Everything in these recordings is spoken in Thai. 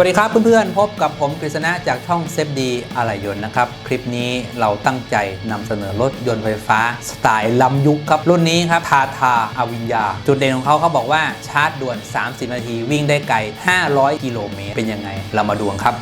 วัสดีครับเพื่อนๆ พบกับผมกฤษณะจากช่องเซฟดีอะไรยนต์นะครับ คลิปนี้เราตั้งใจนำเสนอรถยนต์ไฟฟ้า สไตล์ล้ำยุคครับ รุ่นนี้ครับทาทาอาวิญญา จุดเด่นของเขาเขาบอกว่าชาร์จด่วน 30 นาทีวิ่งได้ไกล 500 กิโลเมตร เป็นยังไง เรามาดูครับ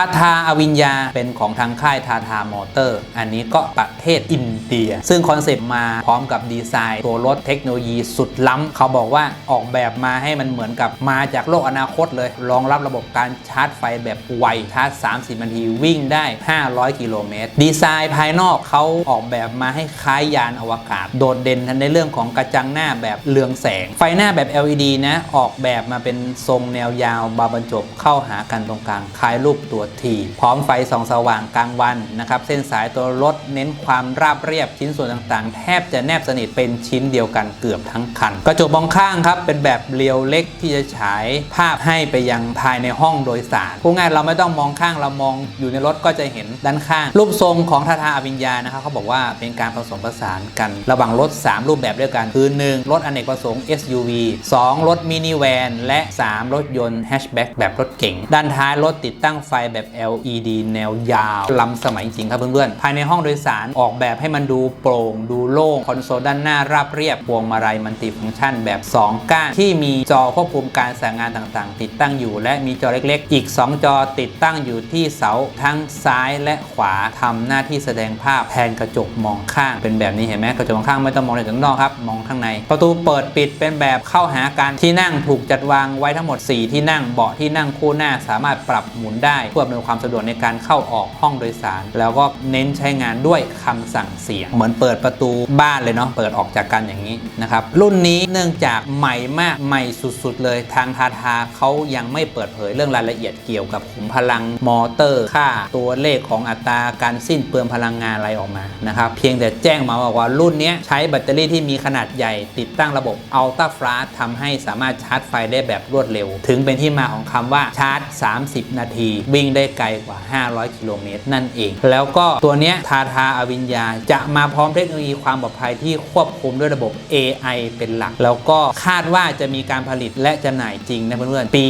าทาอวิญญาเป็นของทางค่ายทาทามอเตอร์ อันนี้ก็ประเทศอินเดีย ซึ่งคอนเซปต์มาพร้อมกับดีไซน์ ตัวรถเทคโนโลยีสุดล้ำ เขาบอกว่าออกแบบมาให้มันเหมือนกับมาจากโลกอนาคตเลย รองรับระบบการชาร์จไฟแบบไว ชาร์จ 30 นาทีวิ่งได้ 500 กิโลเมตร ดีไซน์ภายนอกเขาออกแบบมาให้คล้ายยานอวกาศ โดดเด่นทั้นในเรื่องของกระจังหน้าแบบเรืองแสง ไฟหน้าแบบ LED นะออกแบบมาเป็นทรงแนวยาวบาบรรจบเข้าหากันตรงกลางคล้ายรูปตัวทีพร้อมไฟส่องสว่างกลางวันนะครับเส้นสายตัวรถเน้นความราบเรียบชิ้นส่วนต่างๆ แทบจะแนบสนิทเป็นชิ้นเดียวกันเกือบทั้งคัน กระจกมองข้างครับเป็นแบบเรียวเล็กที่จะฉายภาพให้ไปยังภายในห้องโดยสารพูดง่ายเราไม่ต้องมองข้างเรามองอยู่ในรถก็จะเห็นด้านข้าง รูปทรงของทาทาอวิญญานะครับเขาบอกว่าเป็นการผสมผสานกัน ระหว่างรถ 3 รูปแบบด้วยกัน คือ 1 รถอเนกประสงค์ SUV 2 รถมินิแวนและ 3 รถยนต์แฮชแบ็กแบบรถเก๋งด้านท้ายรถติดตั้งไฟแบบ LED แนวยาวล้ำสมัยจริงครับเพื่อนๆ ภายในห้องโดยสารออกแบบให้มันดูโปร่ง ดูโล่ง คอนโซลด้านหน้าราบเรียบพวงมาลัยมันติฟังก์ชันแบบ 2 ก้าน ที่มีจอควบคุมการสั่งงานต่างๆ ติดตั้งอยู่ และมีจอเล็กๆ อีก 2 จอติดตั้งอยู่ที่เสาทั้งซ้ายและขวาทำหน้าที่แสดงภาพแทนกระจกมองข้างเป็นแบบนี้เห็นไหมกระจกมองข้างไม่ต้องมองจากข้างนอกครับมองข้างใน ประตูเปิดปิดเป็นแบบเข้าหากันที่นั่งถูกจัดวางไว้ทั้งหมด 4 ที่นั่งเบาะที่นั่งคู่หน้าสามารถปรับหมุนได้เพื่ออำนวยความสะดวกในการเข้าออกห้องโดยสาร แล้วก็เน้นใช้งานด้วยคำสั่งเสียง เหมือนเปิดประตูบ้านเลยเนาะเปิดออกจากกันอย่างนี้นะครับรุ่นนี้เนื่องจากใหม่มากใหม่สุดๆ เลยทางทาทาเขายังไม่เปิดเผยเรื่องรายละเอียดเกี่ยวกับขุมพลังมอเตอร์ค่าตัวเลขของอัตราการสิ้นเปลืองพลังงานอะไรออกมานะครับเพียงแต่แจ้งมาบอกว่ารุ่นนี้ใช้แบตเตอรี่ที่มีขนาดใหญ่ติดตั้งระบบอัลต a าฟลาทำให้สามารถชาร์จไฟได้แบบรวดเร็ว ถึงเป็นที่มาของคำว่าชาร์จ 30 นาที วิ่งได้ไกลกว่า 500 กิโลเมตรนั่นเอง แล้วก็ตัวเนี้ยทาทาอวิญญา จะมาพร้อมเทคโนโลยีความปลอดภัยที่ควบคุมด้วยระบบ AI เป็นหลัก แล้วก็คาดว่าจะมีการผลิตและจำหน่ายจริงนะเพื่อนๆปี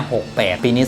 2568 ปีนี้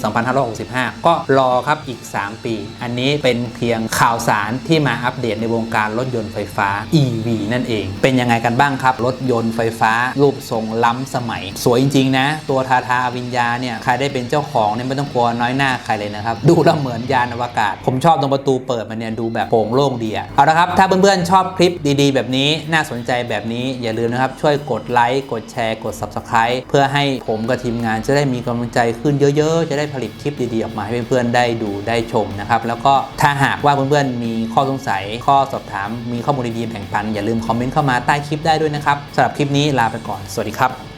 2565 ก็รอครับอีก 3 ปี อันนี้เป็นเพียงข่าวสารที่มาอัปเดตในวงการรถยนต์ไฟฟ้า EV นั่นเอง เป็นยังไงกันบ้างครับ รถยนต์ไฟฟ้า รูปทรงล้ำสมัย สวยจริงๆนะ ตัวทาทาอวิญญาเนี่ยใครได้เป็นเจ้าของเนี่ยไม่ต้องกลัวน้อยหน้าใครเลยนะนะครับ ดูแล้วเหมือนยานอวกาศ ผมชอบตรงประตูเปิดมันเนี่ยดูแบบโปร่งโล่งดีอะเอาละครับ ถ้าเพื่อนๆชอบคลิปดีๆ แบบนี้น่าสนใจแบบนี้อย่าลืมนะครับ ช่วยกดไลค์กดแชร์กด Subscribe เพื่อให้ผมกับทีมงานจะได้มีกำลังใจขึ้นเยอะๆ จะได้ผลิตคลิปดีๆ ออกมาให้เพื่อนๆได้ดูได้ชมนะครับแล้วก็ถ้าหากว่าเพื่อนๆมีข้อสงสัย ข้อสอบถามมีข้อมูลดีๆแบ่งปันอย่าลืมคอมเมนต์เข้ามาใต้คลิปได้ด้วยนะครับสำหรับคลิปนี้ลาไปก่อนสวัสดีครับ